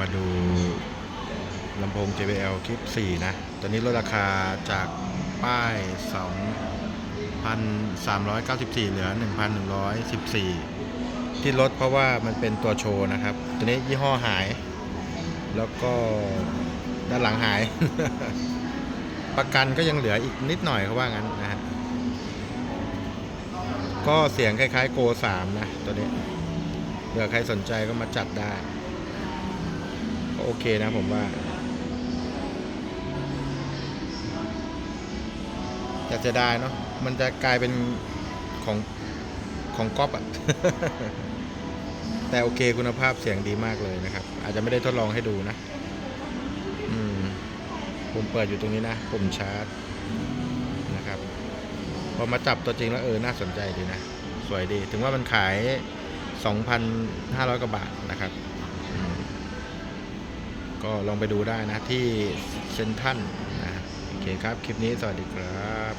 มาดูลำโพง JBL คลิป 4 นะ ตอนนี้ลดราคาจากป้าย 2,394 เหลือ 1,114 ที่ลดเพราะว่ามันเป็นตัวโชว์นะครับ ตัวนี้ยี่ห้อหาย แล้วก็ด้านหลังหาย ประกันก็ยังเหลืออีกนิดหน่อยเขาว่างั้นนะฮะ ก็เสียงคล้ายๆโก3นะ ตัวนี้เผื่อใครสนใจก็มาจัดได้ โอเคนะผมว่าแต่จะได้เนาะมันจะกลายเป็นของของก๊อปอะแต่โอเคคุณภาพเสียงดีมากเลยนะครับ อาจจะไม่ได้ทดลองให้ดูนะอืมผมเปิดอยู่ตรงนี้นะปุ่มชาร์จนะครับพอมาจับตัวจริงแล้วเออน่าสนใจดีนะ สวยดี ถึงว่ามันขาย 2,500 กว่าบาทนะครับ ก็ลองไปดูได้นะที่เซนทันนะโอเคครับ คลิปนี้สวัสดีครับ